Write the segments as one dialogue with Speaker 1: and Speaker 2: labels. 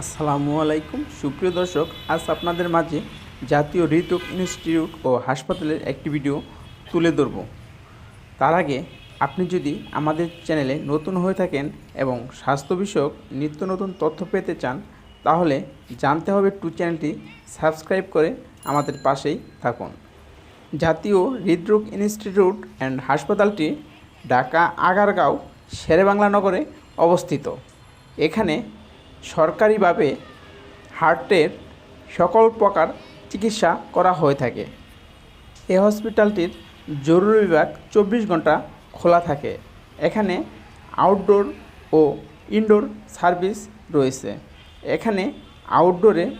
Speaker 1: আসসালামু আলাইকুম। সুপ্রিয় দর্শক, আজ আপনাদের মাঝে জাতীয় হৃদরোগ ইনস্টিটিউট ও হাসপাতালের একটি ভিডিও তুলে ধরব। তার আগে আপনি যদি আমাদের চ্যানেলে নতুন হয়ে থাকেন এবং স্বাস্থ্য বিষয়ক নিত্য নতুন তথ্য পেতে চান, তাহলে জানতে হবে টু চ্যানেলটি সাবস্ক্রাইব করে আমাদের পাশেই থাকুন। জাতীয় হৃদরোগ ইনস্টিটিউট অ্যান্ড হাসপাতালটি ঢাকা আগারগাঁও শেরেবাংলা নগরে অবস্থিত। এখানে সরকারিভাবে হার্টের সকল প্রকার চিকিৎসা করা হয়ে থাকে। এই হসপিটালটির জরুরি বিভাগ চব্বিশ ঘণ্টা খোলা থাকে। এখানে আউটডোর ও ইনডোর সার্ভিস রয়েছে। এখানে আউটডোরে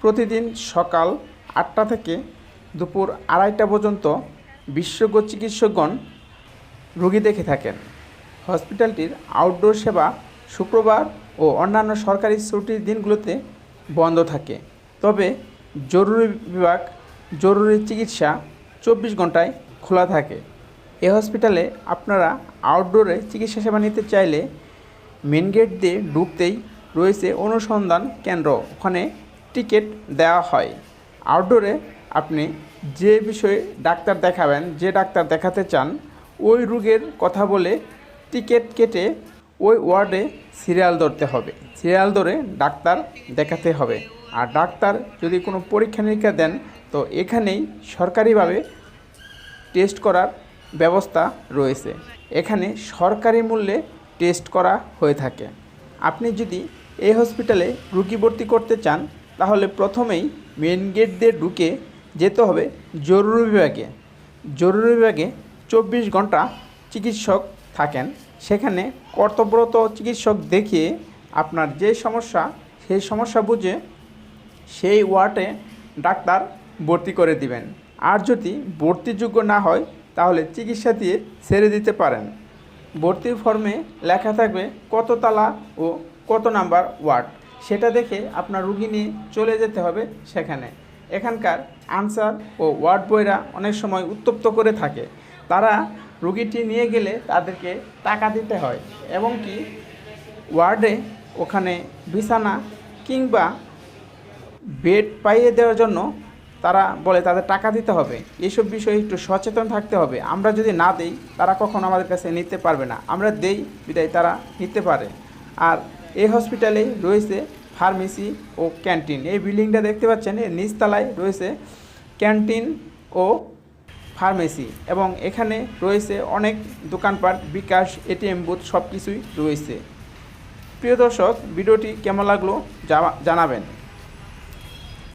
Speaker 1: প্রতিদিন সকাল আটটা থেকে দুপুর আড়াইটা পর্যন্ত বিশেষজ্ঞ চিকিৎসকগণ রোগী দেখে থাকেন। হসপিটালটির আউটডোর সেবা শুক্রবার ও অন্যান্য সরকারি ছুটির দিনগুলোতে বন্ধ থাকে। তবে জরুরি বিভাগ জরুরি চিকিৎসা চব্বিশ ঘন্টায় খোলা থাকে। এ হসপিটালে আপনারা আউটডোরে চিকিৎসা সেবা নিতে চাইলে মেন গেট দিয়ে ঢুকতেই রয়েছে অনুসন্ধান কেন্দ্র। ওখানে টিকিট দেওয়া হয়। আউটডোরে আপনি যে বিষয়ে ডাক্তার দেখাবেন, যে ডাক্তার দেখাতে চান, ওই রোগের কথা বলে টিকিট কেটে ওই ওয়ার্ডে সিরিয়াল ধরতে হবে। সিরিয়াল ধরে ডাক্তার দেখাতে হবে। আর ডাক্তার যদি কোনো পরীক্ষা নিরীক্ষা দেন, তো এখানেই সরকারিভাবে টেস্ট করার ব্যবস্থা রয়েছে। এখানে সরকারি মূল্যে টেস্ট করা হয়ে থাকে। আপনি যদি এই হসপিটালে রুগী ভর্তি করতে চান, তাহলে প্রথমেই মেন গেট দিয়ে ঢুকে যেতে হবে জরুরি বিভাগে। জরুরি বিভাগে চব্বিশ ঘণ্টা চিকিৎসক থাকেন, সেখানে কর্তব্যরত চিকিৎসক দেখিয়ে আপনার যে সমস্যা, সেই সমস্যা বুঝে সেই ওয়ার্ডে ডাক্তার ভর্তি করে দিবেন। আর যদি ভর্তিযোগ্য না হয়, তাহলে চিকিৎসা দিয়ে ছেড়ে দিতে পারেন। ভর্তির ফর্মে লেখা থাকবে কত তালা ও কত নাম্বার ওয়ার্ড। সেটা দেখে আপনার রুগী নিয়ে চলে যেতে হবে সেখানে। এখানকার আনসার ও ওয়ার্ড বয়রা অনেক সময় উত্তপ্ত করে থাকে। তারা রুগীটি নিয়ে গেলে তাদেরকে টাকা দিতে হয় এবং কি ওয়ার্ডে ওখানে বিছানা কিংবা বেড পাইয়ে দেওয়ার জন্য তারা বলে তাদের টাকা দিতে হবে। এইসব বিষয়ে একটু সচেতন থাকতে হবে। আমরা যদি না দেই, তারা কখনো আমাদের কাছে নিতে পারবে না। আমরা দেই, বিদায় তারা নিতে পারে। আর এই হসপিটালেই রয়েছে ফার্মেসি ও ক্যান্টিন। এই বিল্ডিংটা দেখতে পাচ্ছেন, এর নিচতলায় রয়েছে ক্যান্টিন ও ফার্মেসি এবং এখানে রয়েছে অনেক দোকানপাট, বিকাশ, এটিএম বুথ সব কিছুই রয়েছে। প্রিয় দর্শক, ভিডিওটি কেমন লাগল জানাবেন।